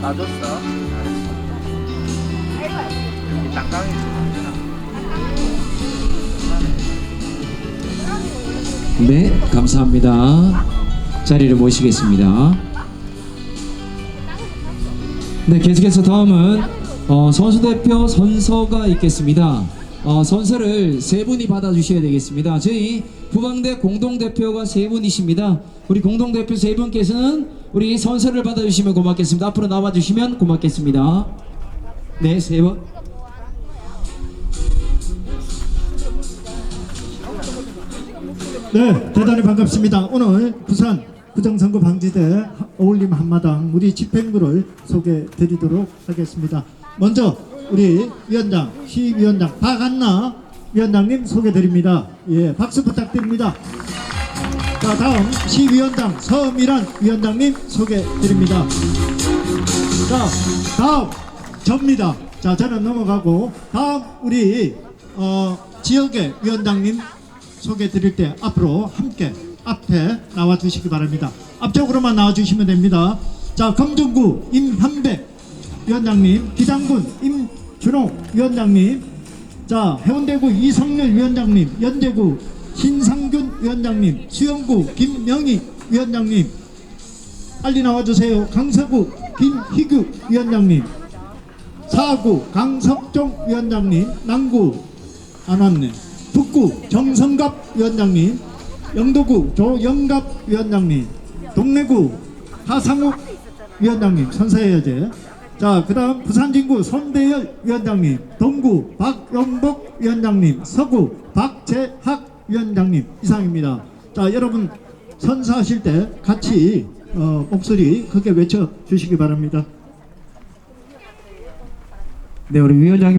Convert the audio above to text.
놔줬어. 잘했어. 여기 땅강이 좀 네, 감사합니다. 자리를 모시겠습니다. 네, 계속해서 다음은 어, 선수 대표 선서가 있겠습니다. 어, 선서를 세 분이 받아주셔야 되겠습니다. 저희 부방대 공동 대표가 세 분이십니다. 우리 공동 대표 세 분께서는 우리 선서를 받아주시면 고맙겠습니다. 앞으로 나와주시면 고맙겠습니다. 네, 세 분. 네, 대단히 반갑습니다. 오늘 부산 부정선거 방지대 어울림 한마당 우리 집행부를 소개해 드리도록 하겠습니다. 먼저 우리 위원장, 시위원장 박한나 위원장님 소개 드립니다. 예, 박수 부탁드립니다. 자, 다음 시위원장 서미란 위원장님 소개 드립니다. 자, 다음 접니다. 자, 저는 넘어가고 다음 우리 어, 지역의 위원장님 소개 드릴 때 앞으로 함께 앞에 나와 주시기 바랍니다. 앞쪽으로만 나와 주시면 됩니다. 자, 검정구 임현백 위원장님, 기장군 임준호 위원장님, 자, 해운대구 이성렬 위원장님, 연대구 신상균 위원장님, 수영구 김명희 위원장님, 빨리 나와주세요. 강서구 김희규 위원장님, 사구 강석종 위원장님, 남구 안 왔네. 북구 정성갑 위원장님, 영도구 조영갑 위원장님, 동래구 하상욱 위원장님. 선사해야제. 자, 그 다음 부산진구 손대열 위원장님, 동구 박영복 위원장님, 서구 박재학 위원장님 이상입니다. 자, 여러분 선사하실 때 같이 어, 목소리 크게 외쳐 주시기 바랍니다. 네, 우리 위원장님.